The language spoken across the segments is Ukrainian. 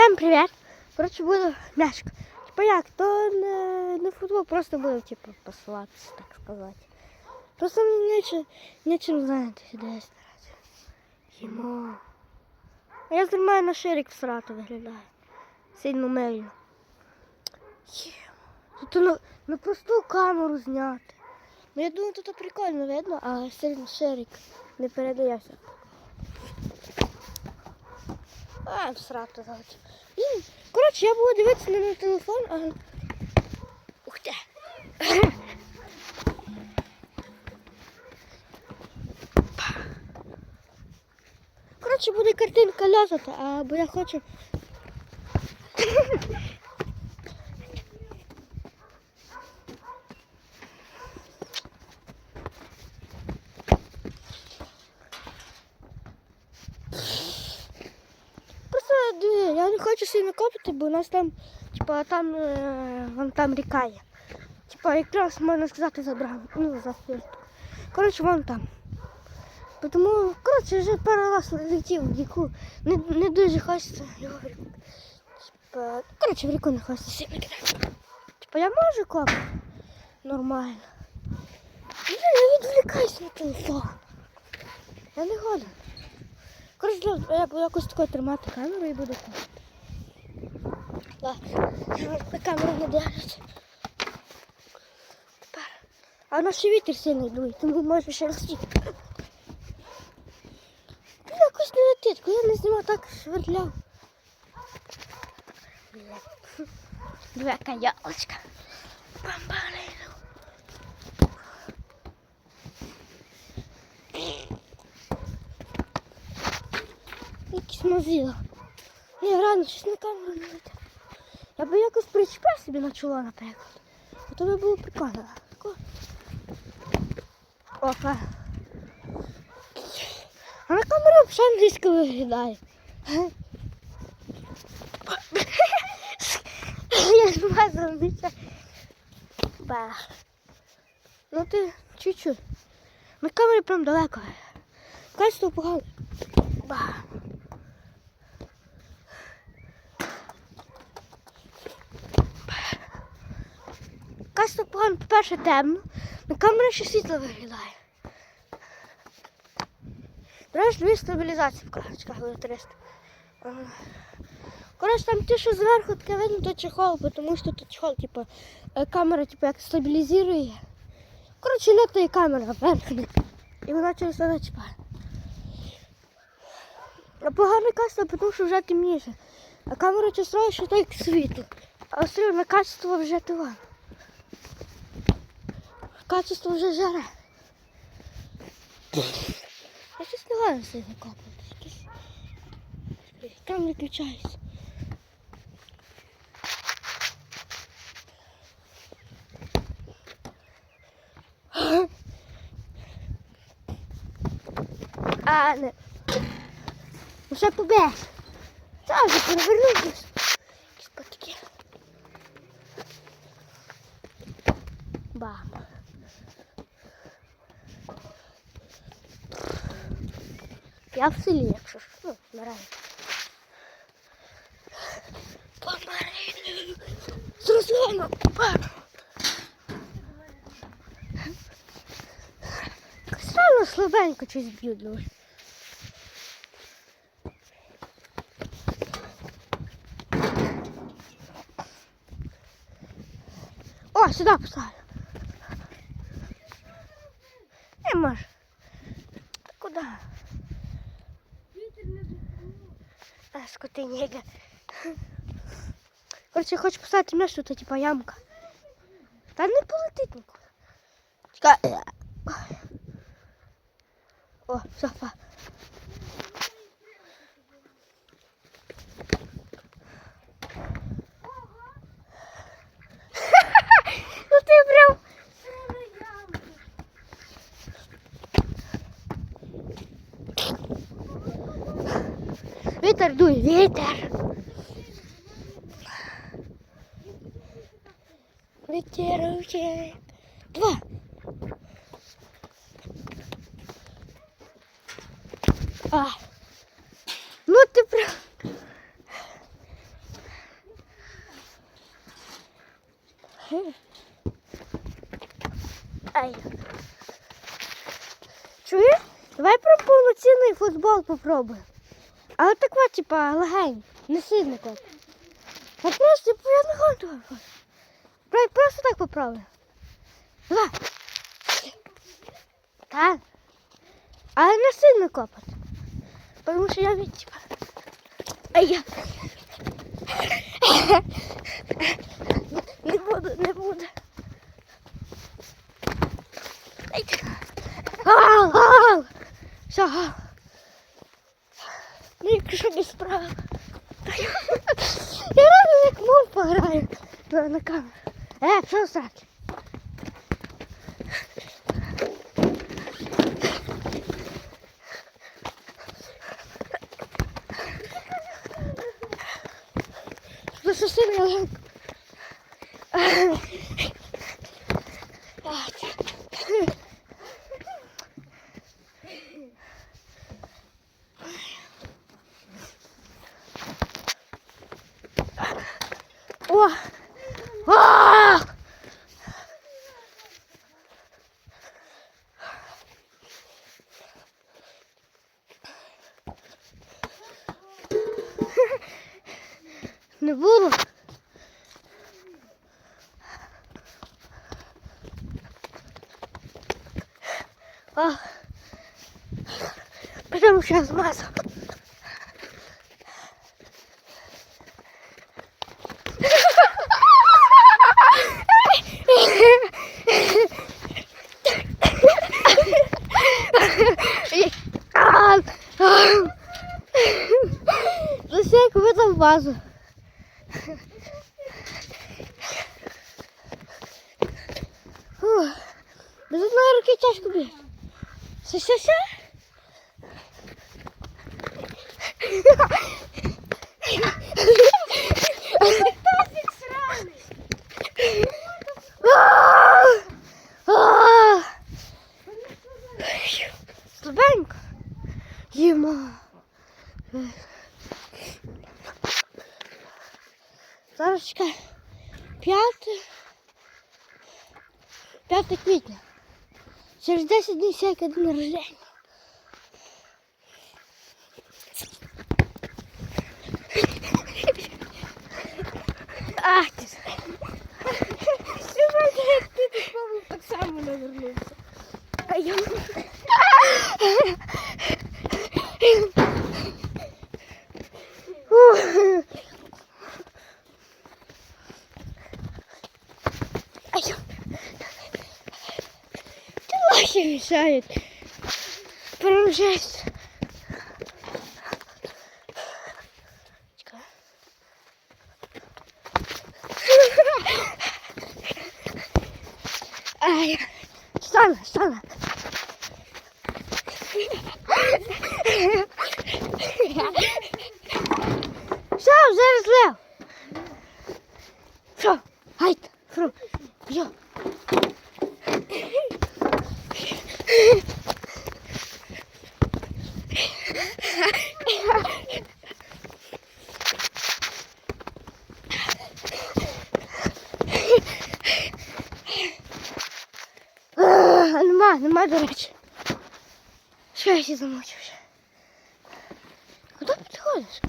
Всем привіт! Коротше, буде м'ячка. Типа як, то не, не футбол, просто буде, типу, посилатися, так сказати. Просто мені нічим, нічим зайнятися, де я старатися. Йому. Я знімаю на ширик всрато виглядає. Сильно мелю. Тут на, на просту камеру зняти. Ну я думаю, тут прикольно видно, а сильно ширик не передається. А, срати зараз. Коротше, я буду дивитися на телефон, а. Ух ти! Коротше, буде картинка льозата, а бо я хочу. Просто диви, я не копати, бо у нас там, типа, там, е, вон там ріка є. Типа, якраз можна сказати забрав. Ну, за фіртку. Коротше, вон там. Тому, коротше, вже пару раз летів в ріку. Не, не дуже хочеться його в ріку. Типа, коротше, в ріку не хочеться сильно кидати. Типа, я можу копати. Нормально. Блін, я відволікаюсь на телефон. Я не годен. Коротше, я буду якось тако тримати камеру і буду копати. Камеру не дивлюся. Тепер. А у нас ще вітер сильний дує, тому може ще летіти. Ну, якось не летить, коли я не знімав так шверляв. Две ялочка. Бамбалину. Якісь мазила. Ні, рано щось на камеру не летить. Я би якось причепив собі на чоло, наприклад. А то би було прикольно. Опа. А на камері взагалі англійська виглядає. Я змазала лиця. Ба. Ну ти чуть-чуть. На камері прям далеко. Качество погано. Ба. Качество погано, по-перше, темно. На камері ще світло виглядає. Знаєш, дві стабілізації в крашечках буде 300. Коротше, там ті, що зверху таке видно, то чехол, тому що тут чехол, типу, е, камера типу, як стабілізує. Коротше, льотає камера вверх. І вона через це зачіпає. А погане качество, тому що вже темніше. А камера часова, що так світло. А все одно качество вже того. Качество вже жаре. Я щось не гаю сильно. Якісь... Там виключається. А, не. Ну ще побіг. Та вже перевернувся. Якісь патки. Бам. Я в селі, якщо ж. Ну, наразі. Помарину. З Русланом. Странно слабенько щось б'ють дуже. О, сюди поставлю. Не може. Куди? А, скотинега. Короче, хочу поставити м'яч, тут типа ямка. Та не полетить нікуди. Чекай. О, софа. дує вітер. Вітер вже. Два. А. Ну ты прав. Ай. Чуєш? Давай про повноцінний футбол попробуем. Але так от, типа, легень, не сильно коп. А просто, я не хочу. Просто так попробуємо. Давай. Так. Але не сильно копати. Тому що я від типа. А я. Не буду, не буду. Ау, ау. Все, ау. Якщо без права. Я реально як мов пограю на, камеру. Е, що? Ну, що сильно легко. О! А! Не було. А. Прямо сейчас змазав. А, а. Засек в этом вазу. Без одної руки тяжко бігти. Все, все, все. Слабенько. Їма. Зараз чекай. П'яте. П'яте квітня. Через 10 днів всяке день рождення. Ах ти. ж. Ти так само навернувся. А я... Ух. Ай, я- Ты жесть. Чекай. Ай, встала, встала. Все, вже розлив. Все, гайда, фру, йо. А, Нема, до. Що я ще замочився? Куди підходиш?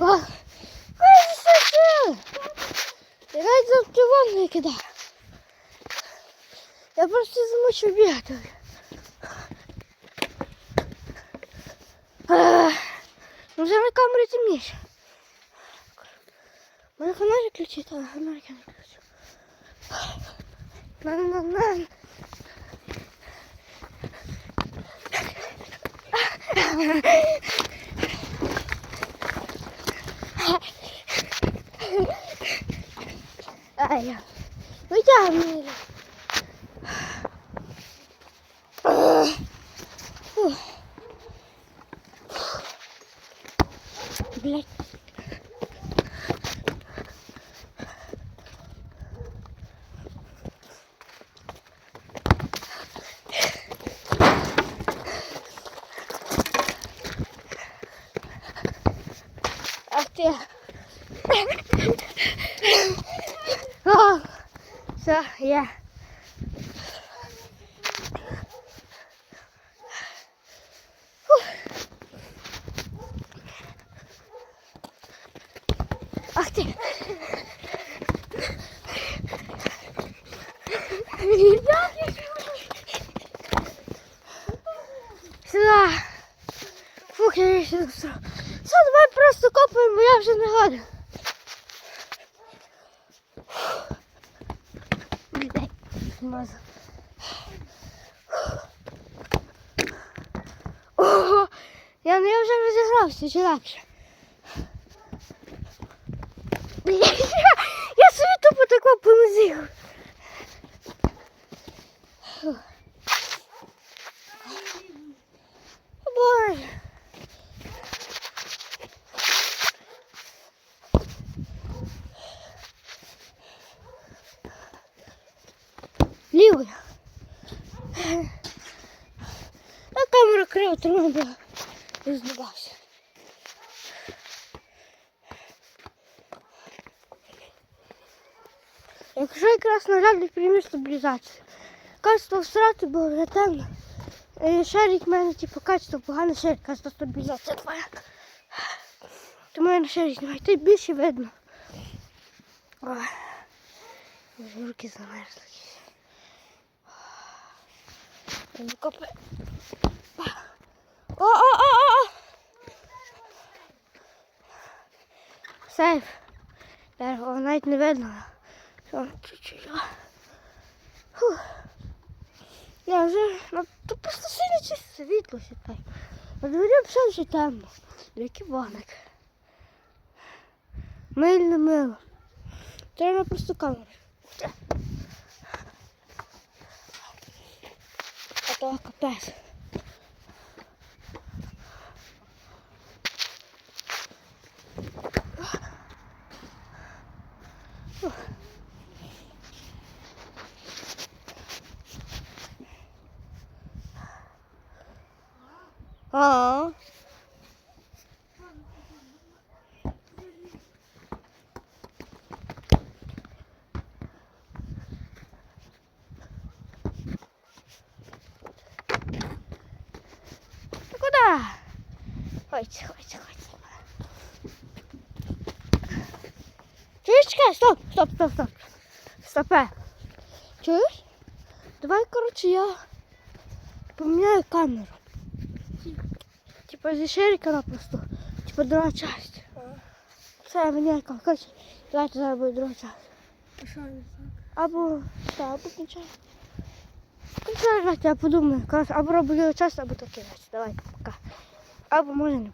О, ой, засосили. Я навіть за півон не. Я просто замучив бігати. Ну, вже на камері темніше. Мене фонарик ключить, але фонарик я не включу. На-на-на. Ай, витягни. Фух. Блять. Ах ти. Фух. Ах ти. Сюда. Фух, я ще Все, давай просто копаємо, я вже не годен. Змазав. Ого, я, я вже розігрався, чи я, я собі тупо тако понизив. Боже. Лівою. А камера криво тримала. І здобався. Якщо якраз нажати прямі стабілізацію. Качество всрати було вже темно. Е, Шарик в мене, типу, качество погане, шарик, качество стабілізація твоя. Тому я на шарик знімаю. Ти більше видно. Ой. Руки замерзли. Копи. О, о, о, о! Сейф. Дерево навіть не видно. Чуть-чуть. Я вже, ну, то просто сильно чисто світло сітай. На дворі все вже темно. Який вогник. Мильне мило. Треба просто камеру. А то капець. Ходите, ходите, ходите. Чуєш, чекай, стоп, стоп, стоп, стоп. Стопе. Чуєш? Давай, коротше, я поміняю камеру. Типа зі ширика на просто. Типа друга часть. Все, я камеру. Коротше, давайте зараз буде друга часть. Або, так, або. Кінчай, давайте, я подумаю. Або роблю час, або таке. Давайте, пока. Або може не